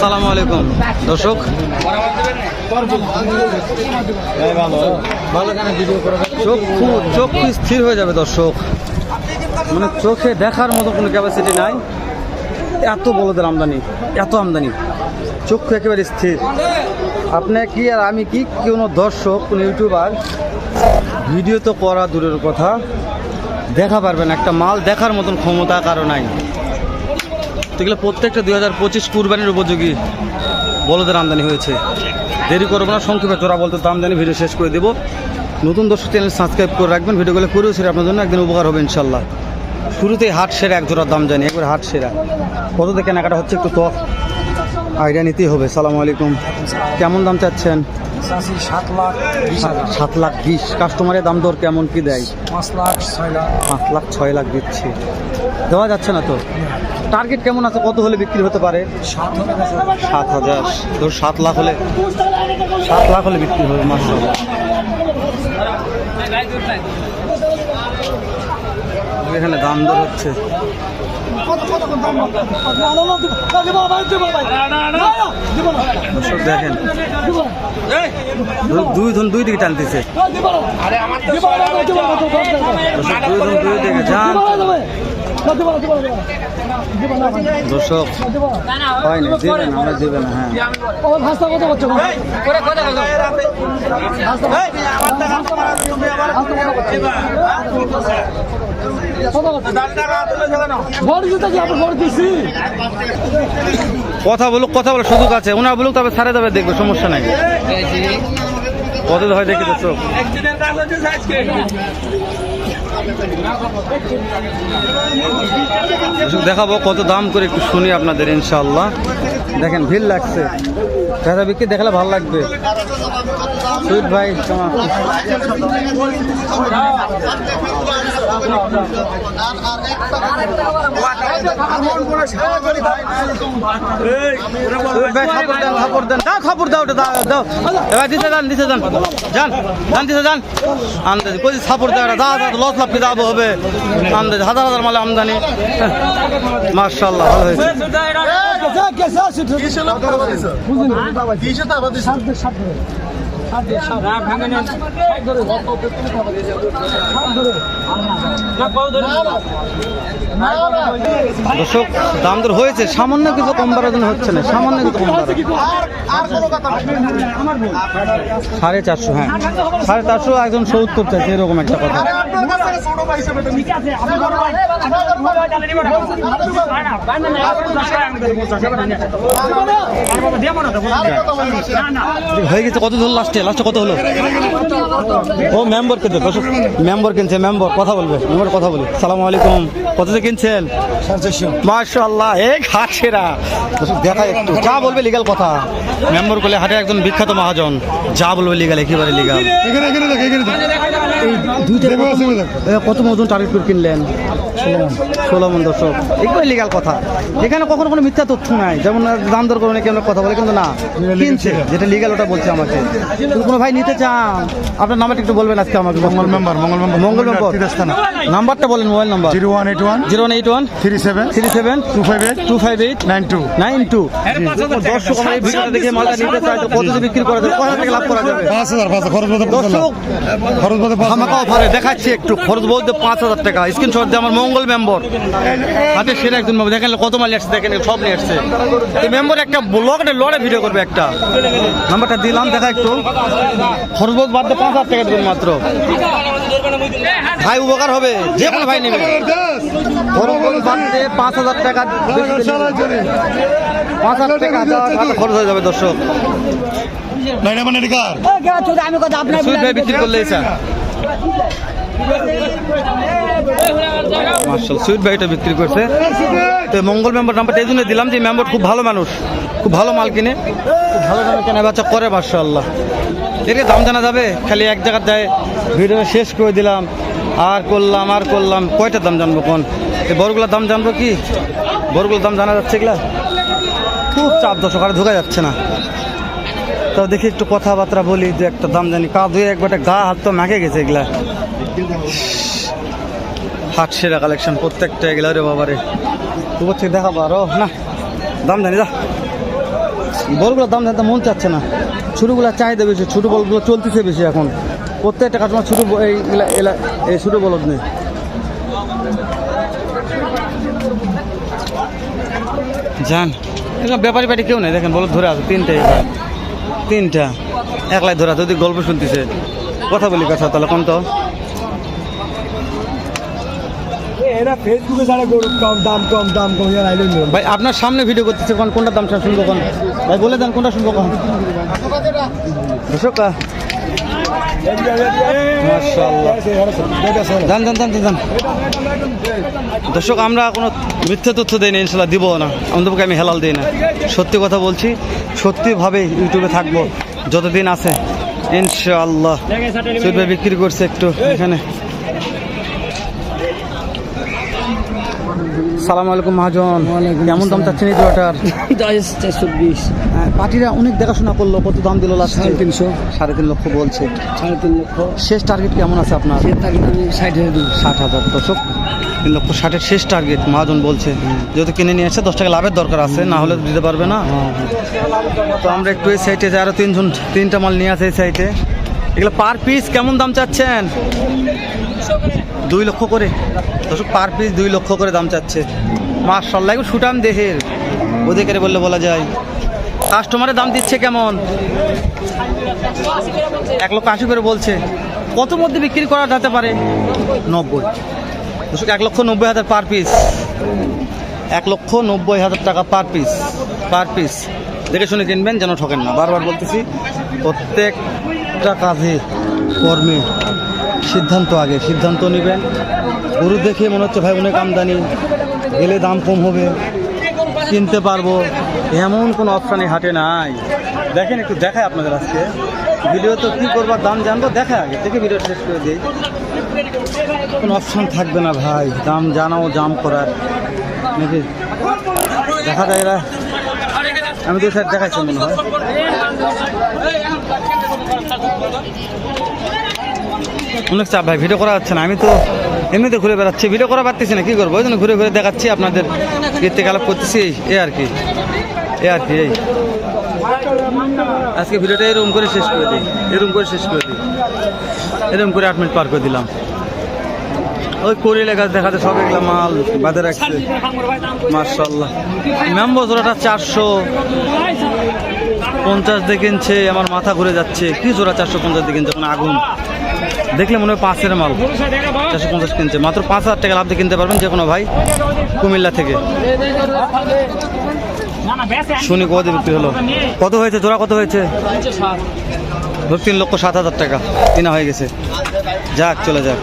সালামু আলাইকুম। দর্শক চক্ষু চক্ষু স্থির হয়ে যাবে দর্শক? মানে চোখে দেখার মতো কোনো ক্যাপাসিটি নাই। এত বলদের আমদানি, এত আমদানি। চক্ষু একেবারে স্থির। আপনি কি আর আমি কি কোনো দর্শক, কোনো ইউটিউবার? ভিডিও তো করা দূরের কথা। দেখা পারবেন, একটা মাল দেখার মতন ক্ষমতা কারও নাই। তো এগুলো প্রত্যেকটা দুই হাজার পঁচিশ কুরবানির উপযোগী বলদের আমদানি হয়েছে। দেরি করব না সংক্ষেপে চোরা বলতে দাম জানি ভিডিও শেষ করে দেবো। নতুন দর্শক চ্যানেল সাবস্ক্রাইব করে রাখবেন ভিডিওগুলো করেও সেটা আপনার জন্য একদিন উপকার হবে ইনশাল্লাহ। শুরুতেই হাট সেরা এক জোড়ার দাম জানি একবার হাট সেরা। কত থেকে কেনাকাটা হচ্ছে একটু তফ আইডিয়া নিতেই হবে। সালাম আলাইকুম। কেমন দাম চাচ্ছেন? সাত লাখ সাত লাখ বিশ। কাস্টমারের দাম দর কেমন কি দেয়? পাঁচ লাখ ছয় লাখ। পাঁচ লাখ ছয় লাখ দিচ্ছে। দেওয়া যাচ্ছে না তো? টার্গেট কেমন আছে? কত হলে বিক্রি হতে পারে? সাত হাজার। ধর সাত লাখ হলে সাত লাখ হলে বিক্রি হবে মাসে এখানে দাম দর হচ্ছে। দেখেন। দুই ধন দুই দিকে টানতেছে। দুই ধন দুই দিকে যান দর্শক হয়নি দেবেন আমরা দেবেন হ্যাঁ। কথা বলুক কথা বলার সুযোগ আছে। ওনার বলুক তবে ছাড়ে যাবে দেখবে সমস্যা নাই। কত হয় দেখি দর্শক। দেখাবো কত দাম করে একটু শুনি আপনাদের ইনশাল্লাহ দেখেন, ভিড় লাগছে। দাদা বিক্রি দেখালে ভালো লাগবে। সুইট ভাই তোমার খাবার দেন দাও খাবার দাও ওটা দাও দাও এবার দিতে যান দিতে যান যান যান দিতে যান আন্দাজ কই সাপোর্ট দেওয়া দা দা লস লাভ দাবো হবে আন্দাজ হাজার হাজার মালে আমদানি দর্শক, দাম দর হয়েছে। সামান্য কিছু কম বাড়ার হচ্ছে না। সামান্য কিছু কম সাড়ে চারশো হ্যাঁ। সাড়ে চারশো, একজন সত্তর চাইছে, এরকম একটা কথা। হয়ে গেছে কত ধরো লাস্টে লাস্টে কত হলো? ও মেম্বার কিনছে মেম্বার কিনছে মেম্বার কথা বলবে মেম্বার কথা বলি। সালাম আলাইকুম কততে কিনছেন? মাশাল্লাহ এক হাট সেরা দেখা একটু যা বলবে লিগাল কথা। মেম্বার করলে হাটে একজন বিখ্যাত মহাজন। যা বলবে লিগাল একেবারে লিগাল। এ, কত মতন টার্গেট করে কিনলেন? ষোলো মন। দর্শক। এগুলো লিগাল কথা। এখানে কখনো কোনো মিথ্যা তথ্য নাই। যেমন দাম দর করে কেমন কথা বলে কিন্তু না। কিনছে। যেটা লিগাল ওটা বলছে আমাকে। কোনো ভাই নিতে চান আপনার নাম্বারটা একটু বলবেন আজকে আমাকে। Mangal member Mangal member. Mangal member. তিরস্থানা নাম্বারটা বলেন mobile number. Zero one eight one zero eight one three seven three seven two five eight two five eight nine two. Nine two. দর্শক আমার এই ভিডিওটা দেখে মালটা নিতে চাই কত বিক্রি করা যাবে কত থেকে লাভ করা যাবে? পাঁচ হাজার পাঁচ খরচ বলতে দর্শক খরচ বলতে আমাকে অফারে দেখাচ্ছি একটু। খরচ বলতে পাঁচ হাজার টাকা। স্ক্রিনশট দিয়ে আমার মঙ্গল মেম্বার হাতে সেরা একজন। দেখেন কত মাল আসছে দেখেন সব নিয়ে আসছে। এই মেম্বার একটা ব্লগে লড়ে ভিডিও করবে একটা। নাম্বারটা দিলাম দেখা একটু। খরচ বলতে বাদ দিয়ে পাঁচ হাজার টাকা দেবেন মাত্র। ভাই উপকার হবে যে কোনো ভাই নেবে। পাঁচ হাজার টাকা পাঁচ হাজার টাকা যাওয়ার খরচ হয়ে যাবে দর্শক। আমি কথা আপনার বিক্রি করলে স্যার। মার্শাল সুইট ভাইটা বিক্রি করছে। তো মঙ্গল মেম্বার নাম্বারটা এই জন্য দিলাম যে মেম্বার খুব ভালো মানুষ, খুব ভালো মাল কিনে, খুব ভালো দামে কেনা বেচা করে মার্শাল্লাহ এর দাম জানা যাবে, খালি এক জায়গায় দেয়। ভিডিও শেষ করে দিলাম, আর করলাম আর করলাম, কয়টা দাম জানব কোন? এই বড়গুলোর দাম জানব কি? বড়গুলোর দাম জানা যাচ্ছে এগুলা খুব চাপ দশক আর ঢোকা যাচ্ছে না। তো দেখি একটু কথাবার্তা বলি যে একটা দাম জানি। কা দুই একবারে গা, হাত তো মাখে গেছে এগুলা। হাট সেরা কালেকশন প্রত্যেকটা এগুলা রে বাবারে। উপর থেকে দেখাবো আরও, না, দাম জানি যা বলগুলোর দাম জানতে মন চাচ্ছে না। ছোটোগুলো চাহিদা বেশি, ছোটো বলগুলো চলতেছে বেশি এখন। প্রত্যেকটা কাস্টমার ছোটো ব- এই এলা- এই ছোটো বলদ নেই যান এরকম ব্যাপারী পাটি কেউ নেই, দেখেন বলদ ধরে আছে, তিনটে তিনটা, একলাই ধরে যদি গল্প শুনতেছে। কথা বলি কথা, তাহলে কোন তো? এরা ফেসবুকে ছাড়া গরু কম, দাম কম দাম কম, এরা আইলেন ভাই, আপনার সামনে ভিডিও করতেছে কোন, কোনটা দাম শুনব কোন? ভাই, বলে দেন কোনটা শুনব কোন? দর্শক দর্শক, আমরা কোনো মিথ্যে তথ্য দিই না ইনশাল্লাহ দিব না। আমাদেরকে আমি হেলাল দিই না। সত্যি কথা বলছি, সত্যিভাবে ইউটিউবে থাকব, যতদিন আছে, ইনশাআল্লাহ। বিক্রি করছে একটু, এখানে। সালাম আলাইকুম মহাজন। কেমন দাম চাচ্ছেন এই জোয়াটার? চারশো বিশ হ্যাঁ, পার্টিরা অনেক দেখাশোনা করল কত দাম দিল লাস্ট সাড়ে তিনশো। সাড়ে তিন লক্ষ বলছে। সাড়ে তিন লক্ষ। শেষ টার্গেট কেমন আছে আপনার? ষাট হাজার ষাট হাজার দশক তিন লক্ষ ষাটের শেষ টার্গেট মহাজন বলছে। যেহেতু কিনে নিয়ে আসছে দশ টাকা লাভের দরকার আছে না হলে দিতে পারবে না। তো আমরা একটু এই সাইডে যাই আরও তিনজন তিনটা মাল নিয়ে আসে এই সাইডে এগুলো পার পিস কেমন দাম চাচ্ছেন? দুই লক্ষ করে। দর্শক পার পিস দুই লক্ষ করে দাম চাচ্ছে। মার্শাল্লাহ একটু সুটাম দেহের। ওদেরকে বললে বলা যায়। কাস্টমারের দাম দিচ্ছে কেমন? এক লক্ষ আশি করে বলছে। কত মধ্যে বিক্রি করা যেতে পারে? নব্বই। দর্শক, এক লক্ষ নব্বই হাজার পার পিস এক লক্ষ নব্বই হাজার টাকা পার পিস পার পিস দেখে শুনে কিনবেন, যেন ঠকেন না। বারবার বলতেছি প্রত্যেকটা কাজে কর্মে সিদ্ধান্ত আগে, সিদ্ধান্ত নেবেন। গরু দেখে মনে হচ্ছে ভাই অনেক আমদানি, গেলে দাম কম হবে, কিনতে পারব। এমন কোনো অপশান হাটে নাই। দেখেন, একটু দেখায় আপনাদের আজকে। ভিডিও তো কী করবার দাম জানব? দেখায় আগে থেকে ভিডিও শেষ করে দিই। কোনো অপশন থাকবে না ভাই, দাম জানাও, জাম করার। নাকি? দেখা যায় এরা। আমি তো স্যার দেখাচ্ছি মনে হয়। অনেক চাপ ভাই ভিডিও করা যাচ্ছে না। আমি তো এমনিতে ঘুরে বেড়াচ্ছি ভিডিও করা পারতেছি না, কি করব? ওই জন্য ঘুরে ঘুরে দেখাচ্ছি আপনাদের কীর্তি কালাপ করতেছি এ আর কি। এ আর কি, এই। আজকে ভিডিওটা এরকম করে শেষ করে দিই এরকম করে শেষ করে দিই। এরকম করে আট মিনিট পার করে দিলাম। ওই করিলে গাছ দেখাতে সব এগুলা মাল বাদে রাখছে। মার্শাল্লাহ ম্যাম্বো জোড়াটা চারশো। পঞ্চাশ দিয়ে কিনছে, আমার মাথা ঘুরে যাচ্ছে। কি জোড়া চারশো পঞ্চাশ দিয়ে কিনছে কোনো আগুন। দেখলে মনে হয় পাঁচের মাল। চারশো পঞ্চাশ কিনছে। মাত্র পাঁচ হাজার টাকা লাভ দিয়ে কিনতে পারবেন যে কোনো ভাই, কুমিল্লা থেকে। শুনি কত বিক্রি হলো? কত হয়েছে? জোড়া কত হয়েছে? তিন লক্ষ সাত হাজার টাকা। কেনা হয়ে গেছে। যাক, চলে যাক।